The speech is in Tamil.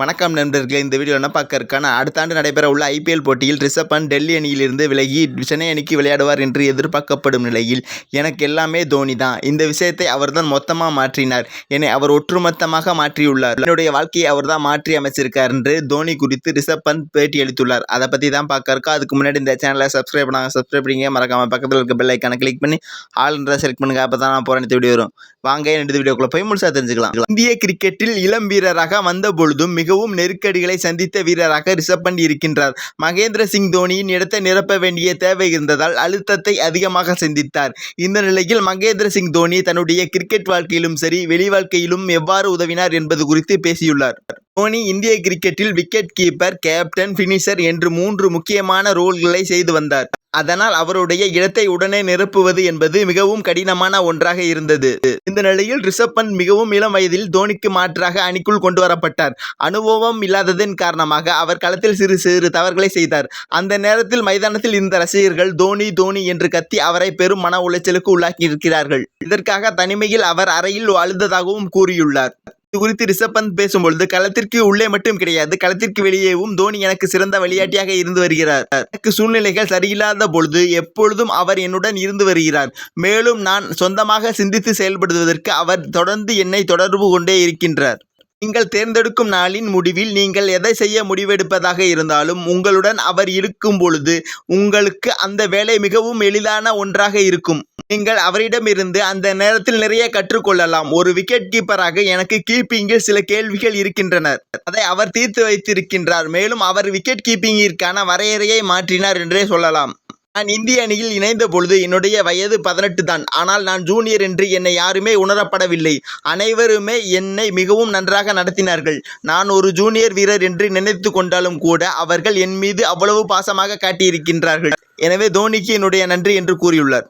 வணக்கம் நண்பர்களே இந்த வீடியோ என்ன பார்க்க இருக்கான அடுத்த ஆண்டு நடைபெற உள்ள ஐபிஎல் போட்டியில் ரிஷப் பண்ட் டெல்லி அணியிலிருந்து விலகி சென்னை அணிக்கு விளையாடுவார் என்று எதிர்பார்க்கப்படும் நிலையில் எனக்கு எல்லாமே தோனி தான். இந்த விஷயத்தை அவர்தான் மொத்தமாக மாற்றினார். என்னை அவர் ஒற்றுமொத்தமாக மாற்றியுள்ளார். என்னுடைய வாழ்க்கையை அவர்தான் மாற்றி அமைச்சிருக்கார் என்று தோனி குறித்து ரிஷப் பந்த் பேட்டி அளித்துள்ளார். அதை பற்றி தான் பார்க்க இருக்கா அதுக்கு முன்னாடி இந்த சேனலை சப்ஸ்கிரைப் பண்ணாங்க சப்ஸ்கிரைப் பண்ணிங்க மறக்காம பக்கத்தில் இருக்க பெல் ஐக்கான கிளிக் பண்ணி ஆல்ன்றதை செலக்ட் பண்ணுங்க. அப்போ தான் நான் போகிற வீடியோ வரும் வாங்க இந்த வீடியோக்குள்ள போய் முழுசாக தெரிஞ்சுக்கலாம். இந்திய கிரிக்கெட்டில் இளம் வீரராக வந்த பொழுதும் மிக மிகவும் நெருக்கடிகளை சந்தித்த வீரராக ரிஷப் பண்ட் இருக்கின்றார். மகேந்திர சிங் தோனியின் இடத்தை நிரப்ப வேண்டிய தேவை இருந்ததால் அழுத்தத்தை அதிகமாக சந்தித்தார். இந்த நிலையில் மகேந்திர சிங் தோனி தன்னுடைய கிரிக்கெட் வாழ்க்கையிலும் சரி வெளி வாழ்க்கையிலும் எவ்வாறு உதவினார் என்பது குறித்து பேசியுள்ளார். தோனி இந்திய கிரிக்கெட்டில் விக்கெட் கீப்பர் கேப்டன் ஃபினிஷர் என்று மூன்று முக்கியமான ரோல்களை செய்து வந்தார். அதனால் அவருடைய இடத்தை உடனே நிரப்புவது என்பது மிகவும் கடினமான ஒன்றாக இருந்தது. இந்த நிலையில் ரிஷப் மிகவும் இளம் வயதில் தோனிக்கு மாற்றாக அணிக்குள் கொண்டு வரப்பட்டார். அனுபவம் இல்லாததன் காரணமாக அவர் களத்தில் சிறு சிறு தவறுகளை செய்தார். அந்த நேரத்தில் மைதானத்தில் இருந்த ரசிகர்கள் தோனி தோனி என்று கத்தி அவரை பெரும் மன உளைச்சலுக்கு உள்ளாக்கி இருக்கிறார்கள் இதற்காக தனிமையில் அவர் அறையில் அழுததாகவும் கூறியுள்ளார். இது குறித்து ரிஷப் பந்த் பேசும்பொழுது களத்திற்கு உள்ளே மட்டும் கிடையாது களத்திற்கு வெளியேவும் தோனி எனக்கு சிறந்த விளையாட்டியாக இருந்து வருகிறார். எனக்கு சூழ்நிலைகள் சரியில்லாத பொழுது எப்பொழுதும் அவர் என்னுடன் இருந்து வருகிறார். மேலும் நான் சொந்தமாக சிந்தித்து செயல்படுவதற்கு அவர் தொடர்ந்து என்னை தொடர்பு கொண்டே இருக்கின்றார். நீங்கள் தேர்ந்தெடுக்கும் நாளின் முடிவில் நீங்கள் எதை செய்ய முடிவெடுப்பதாக இருந்தாலும் உங்களுடன் அவர் இருக்கும் பொழுது உங்களுக்கு அந்த வேலை மிகவும் எளிதான ஒன்றாக இருக்கும். நீங்கள் அவரிடமிருந்து அந்த நேரத்தில் நிறைய கற்றுக்கொள்ளலாம். ஒரு விக்கெட் கீப்பராக எனக்கு கீப்பிங்கில் சில கேள்விகள் இருக்கின்றன. அதை அவர் தீர்த்து வைத்திருக்கின்றார். மேலும் அவர் விக்கெட் கீப்பிங்கிற்கான வரையறையை மாற்றினார் என்றே சொல்லலாம். நான் இந்திய அணியில் இணைந்த பொழுது என்னுடைய வயது பதினெட்டு தான். ஆனால் நான் ஜூனியர் என்று என்னை யாருமே உணரப்படவில்லை. அனைவருமே என்னை மிகவும் நன்றாக நடத்தினார்கள். நான் ஒரு ஜூனியர் வீரர் என்று நினைத்து கொண்டாலும் கூட அவர்கள் என் மீது அவ்வளவு பாசமாக காட்டியிருக்கின்றார்கள். எனவே தோனிக்கு என்னுடைய நன்றி என்று கூறியுள்ளார்.